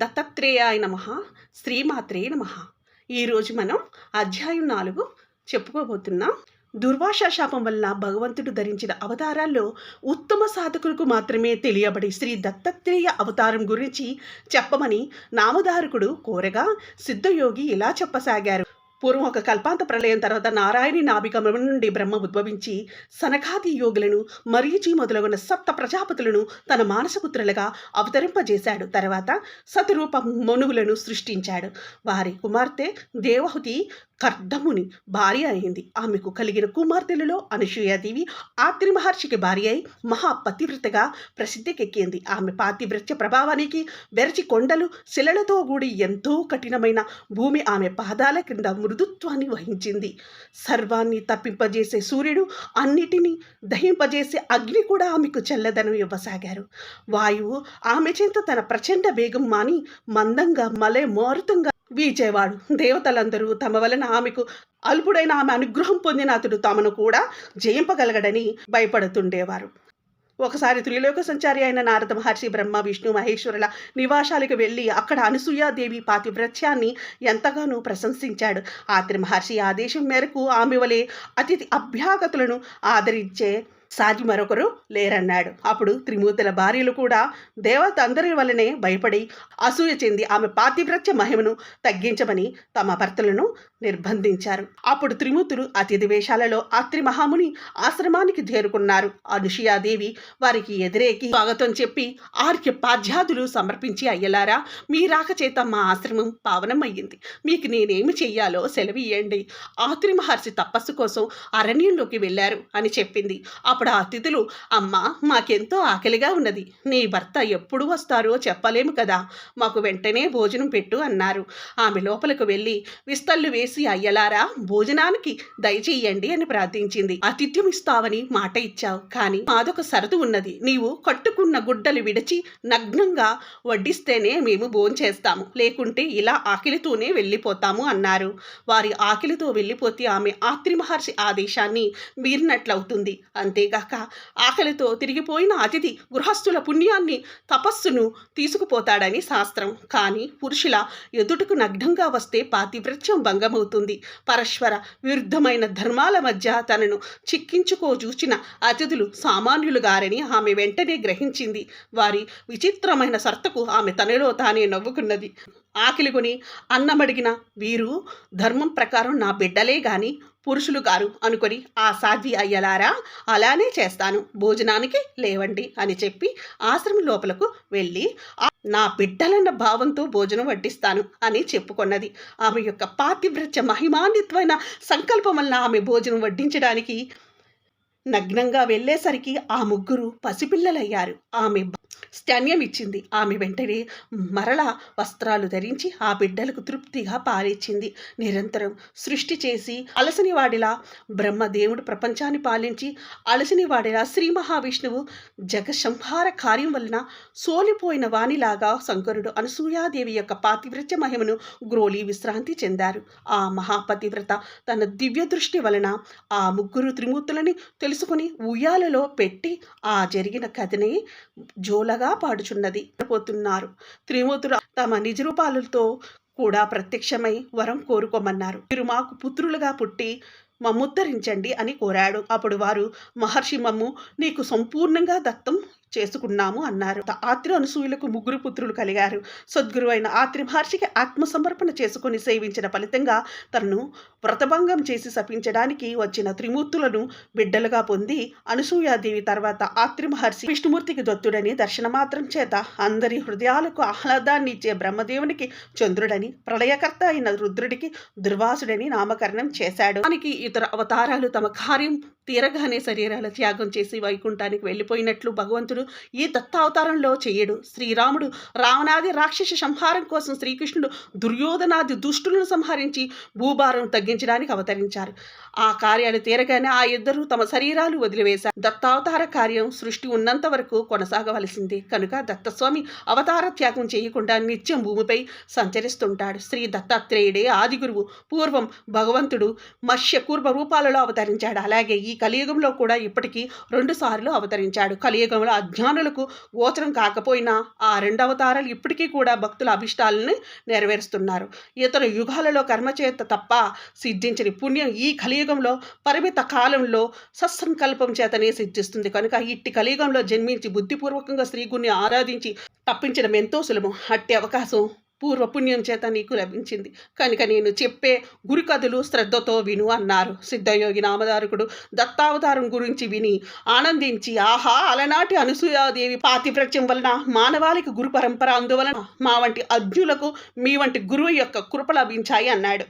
దత్తాత్రేయాయ నమ శ్రీమాత్రే నమ. ఈరోజు మనం అధ్యాయం నాలుగు చెప్పుకోబోతున్నాం. దుర్వాస శాపం వల్ల భగవంతుడు ధరించిన అవతారాల్లో ఉత్తమ సాధకులకు మాత్రమే తెలియబడి శ్రీ దత్తాత్రేయ అవతారం గురించి చెప్పమని నామధారకుడు కోరగా సిద్ధయోగి ఇలా చెప్పసాగారు. పూర్వం ఒక కల్పాంత ప్రళయం తర్వాత నారాయణి నాభికమం నుండి బ్రహ్మ ఉద్భవించి సనకాది యోగులను మరీచి మొదలగున సప్త ప్రజాపతులను తన మానసపుత్రులుగా అవతరింపజేశాడు. తర్వాత సతరూప మనువులను సృష్టించాడు. వారి కుమార్తె దేవహుతి కర్దముని భార్య అయింది. ఆమెకు కలిగిన కుమార్తెలలో అనసూయాదేవి ఆత్రి మహర్షికి భార్య అయి మహాపతివ్రతగా ప్రసిద్ధికెక్కింది. ఆమె పాతివ్రత్య ప్రభావానికి వెరచి కొండలు శిలలతో కూడి ఎంతో కఠినమైన భూమి ఆమె పాదాల క్రింద మృదుత్వాన్ని వహించింది. సర్వాన్ని తప్పింపజేసే సూర్యుడు అన్నిటినీ దహింపజేసే అగ్ని కూడా ఆమెకు చల్లదనం ఇవ్వసాగారు. వాయువు ఆమె చేత తన ప్రచండ వేగం మాని మందంగా మలే మారుతంగా వీచేవాడు. దేవతలందరూ తమ వలన ఆమెకు అల్పుడైన ఆమె అనుగ్రహం పొందిన అతడు తమను కూడా జయింపగలగడని భయపడుతుండేవారు. ఒకసారి త్రిలోక సంచారి అయిన నారద మహర్షి బ్రహ్మ విష్ణు మహేశ్వరుల నివాసాలకు వెళ్ళి అక్కడ అనసూయాదేవి పాతివ్రత్యాన్ని ఎంతగానో ప్రశంసించాడు. ఆత్రి మహర్షి ఆదేశం మేరకు ఆమె వలె అతిథి అభ్యాగతులను ఆదరించే సాటి మరొకరు లేరన్నాడు. అప్పుడు త్రిమూర్తుల భార్యలు కూడా దేవత అందరి వలనే భయపడి అసూయ చెంది ఆమె పాతివ్రత్య మహిమను తగ్గించమని తమ భర్తలను నిర్బంధించారు. అప్పుడు త్రిమూర్తులు అతిథి వేషాలలో అత్రి మహాముని ఆశ్రమానికి చేరుకున్నారు. అనుషయాదేవి వారికి ఎదురేకి స్వాగతం చెప్పి ఆర్య పాధ్యాదులు సమర్పించి అయ్యలారా మీ రాక చేత మా ఆశ్రమం పావనం అయ్యింది. మీకు నేనేమి చెయ్యాలో సెలవియ్యండి. ఆత్రి మహర్షి తపస్సు కోసం అరణ్యంలోకి వెళ్ళారు అని చెప్పింది. అప్పుడు ఆ అతిథులు అమ్మ మాకెంతో ఆకలిగా ఉన్నది. నీ భర్త ఎప్పుడు వస్తారో చెప్పలేము కదా. మాకు వెంటనే భోజనం పెట్టు అన్నారు. ఆమె లోపలకు వెళ్ళి విస్తళ్ళు వేసి అయ్యలారా భోజనానికి దయచేయండి అని ప్రార్థించింది. ఆతిథ్యం ఇస్తావని మాట ఇచ్చావు కానీ మాదొక సరదు ఉన్నది. నీవు కట్టుకున్న గుడ్డలు విడిచి నగ్నంగా వడ్డిస్తేనే మేము భోంచేస్తాము. లేకుంటే ఇలా ఆకలితోనే వెళ్ళిపోతాము అన్నారు. వారి ఆకలితో వెళ్ళిపోతే ఆమె ఆత్రి మహర్షి ఆదేశాన్ని మీరినట్లవుతుంది. అంతేగాక ఆకలితో తిరిగిపోయిన అతిథి గృహస్థుల పుణ్యాన్ని తపస్సును తీసుకుపోతాడని శాస్త్రం. కానీ పురుషుల ఎదుటకు నగ్నంగా వస్తే పాతివ్రత్యం భంగమవుతుంది. పరస్పర విరుద్ధమైన ధర్మాల మధ్య తనను చిక్కించుకోజూచిన అతిథులు సామాన్యులుగారని ఆమె వెంటనే గ్రహించింది. వారి విచిత్రమైన సర్తకు ఆమె తనలో తానే నవ్వుకున్నది. ఆకలి కొని అన్నమడిగిన వీరు ధర్మం ప్రకారం నా బిడ్డలే గాని పురుషులు గారు అనుకొని ఆ సాధ్వి అయ్యలారా? అలానే చేస్తాను. భోజనానికి లేవండి అని చెప్పి ఆశ్రమం లోపలకు వెళ్ళి నా బిడ్డలన్న భావంతో భోజనం వడ్డిస్తాను అని చెప్పుకొన్నది. ఆమె యొక్క పాతివ్రత్య మహిమాన్వితమైన సంకల్పం వలన ఆమె భోజనం వడ్డించడానికి నగ్నంగా వెళ్ళేసరికి ఆ ముగ్గురు పసిపిల్లలయ్యారు. ఆమె భ- ఇచ్చింది. ఆమె వెంటనే మరలా వస్త్రాలు ధరించి ఆ బిడ్డలకు తృప్తిగా పాలిచ్చింది. నిరంతరం సృష్టి చేసి అలసని వాడిలా బ్రహ్మదేవుడు ప్రపంచాన్ని పాలించి అలసని వాడిలా శ్రీ మహావిష్ణువు జగసంహార కార్యం వలన సోలిపోయిన వానిలాగా శంకరుడు అనసూయాదేవి యొక్క పాతివ్రత్య మహిమను గ్రోలి విశ్రాంతి చెందారు. ఆ మహాపతివ్రత తన దివ్య దృష్టి వలన ఆ ముగ్గురు త్రిమూర్తులని తెలుసుకుని ఉయ్యాలలో పెట్టి ఆ జరిగిన కథని జోలగా పాడుచున్నది పోతున్నారు. త్రిమూర్తులు తమ నిజరూపాలతో కూడా ప్రత్యక్షమై వరం కోరుకోమన్నారు. మీరు మాకు పుత్రులుగా పుట్టి మమ్ముద్ధరించండి అని కోరాడు. అప్పుడు వారు మహర్షి మమ్ము నీకు సంపూర్ణంగా దత్తం చేసుకున్నాము అన్నారు. ఆత్రి అనుసూయులకు ముగ్గురు పుత్రులు కలిగారు. సద్గురు అయిన ఆత్రి మహర్షికి ఆత్మసమర్పణ చేసుకుని సేవించిన ఫలితంగా తనను వ్రతభంగం చేసి శపించడానికి వచ్చిన త్రిమూర్తులను బిడ్డలుగా పొంది అనసూయాదేవి తర్వాత ఆత్రి మహర్షి విష్ణుమూర్తికి దత్తుడని దర్శనమాత్రం చేత అందరి హృదయాలకు ఆహ్లాదాన్ని ఇచ్చే బ్రహ్మదేవునికి చంద్రుడని ప్రళయకర్త అయిన రుద్రుడికి దుర్వాసుడని నామకరణం చేశాడు. దానికి ఇతర అవతారాలు తమ కార్యం తీరగానే శరీరాల త్యాగం చేసి వైకుంఠానికి వెళ్ళిపోయినట్లు భగవంతుడు ఈ దత్తావతారంలో చేయడు. శ్రీరాముడు రావణాది రాక్షస సంహారం కోసం శ్రీకృష్ణుడు దుర్యోధనాది దుష్టులను సంహరించి భూభారం తగ్గించడానికి అవతరించారు. ఆ కార్యాలు తీరగానే ఆ ఇద్దరు తమ శరీరాలు వదిలివేశారు. దత్తావతార కార్యం సృష్టి ఉన్నంత వరకు కొనసాగవలసింది. కనుక దత్తస్వామి అవతార త్యాగం చేయకుండా నిత్యం భూమిపై సంచరిస్తుంటాడు. శ్రీ దత్తాత్రేయుడే ఆది గురువు పూర్వం భగవంతుడు మత్స్య కూర్మ రూపాలలో అవతరించాడు. అలాగే ఈ కలియుగంలో కూడా ఇప్పటికీ రెండుసార్లు అవతరించాడు. కలియుగంలో అజ్ఞానులకు గోచరం కాకపోయినా ఆ రెండు అవతారాలు ఇప్పటికీ కూడా భక్తుల అభిష్టాలను నెరవేరుస్తున్నారు. ఇతర యుగాలలో కర్మచేత తప్ప సిద్ధించని పుణ్యం ఈ కలియుగంలో పరిమిత కాలంలో సత్సంకల్పం చేతనే సిద్ధిస్తుంది. కనుక ఇట్టి కలియుగంలో జన్మించి బుద్ధిపూర్వకంగా శ్రీగుణ్ణి ఆరాధించి తప్పించడం ఎంతో సులభం. అట్టి అవకాశం పూర్వపుణ్యం చేత నీకు లభించింది. కనుక నేను చెప్పే గురికథలు శ్రద్ధతో విను అన్నారు. సిద్ధయోగి నామదారకుడు దత్తావతారం గురించి విని ఆనందించి ఆహా! అలనాటి అనసూయాదేవి పాతివ్రత్యం వలన మానవాళికి గురు పరంపర అందువలన మా వంటి అజ్ఞులకు మీ వంటి గురువు యొక్క కృప లభించాయి అన్నాడు.